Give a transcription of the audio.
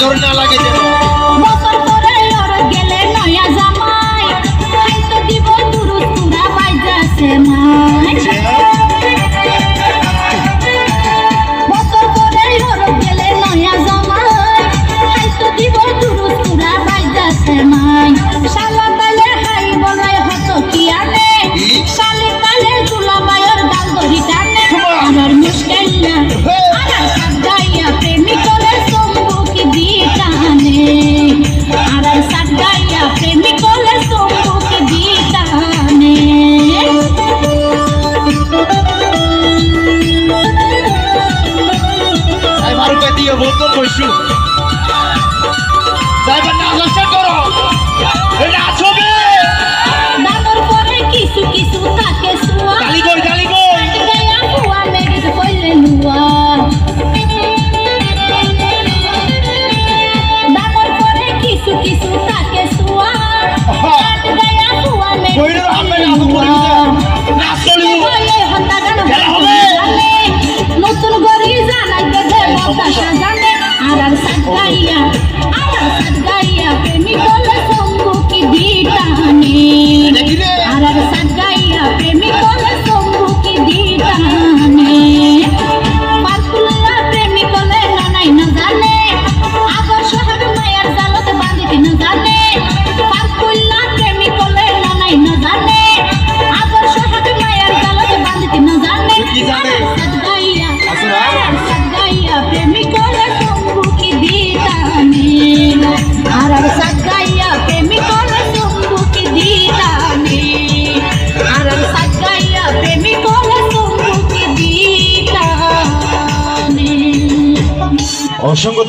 ধরে না লাগে যেন বছর পরে গেলে নয়া জামা দিয়ে বলতো কইসু যাইবার না লক্ষ্য করো। এটা আসবে। দাদর পরে কিছু কিছু থাকে সুয়া। গালি কই গালি কই দেয়া কুয়া মেরে কইলে নুয়া। দাদর পরে কিছু কিছু থাকে সুয়া। দেয়া কুয়া মেরে কইলে নুয়া। অসংখ্য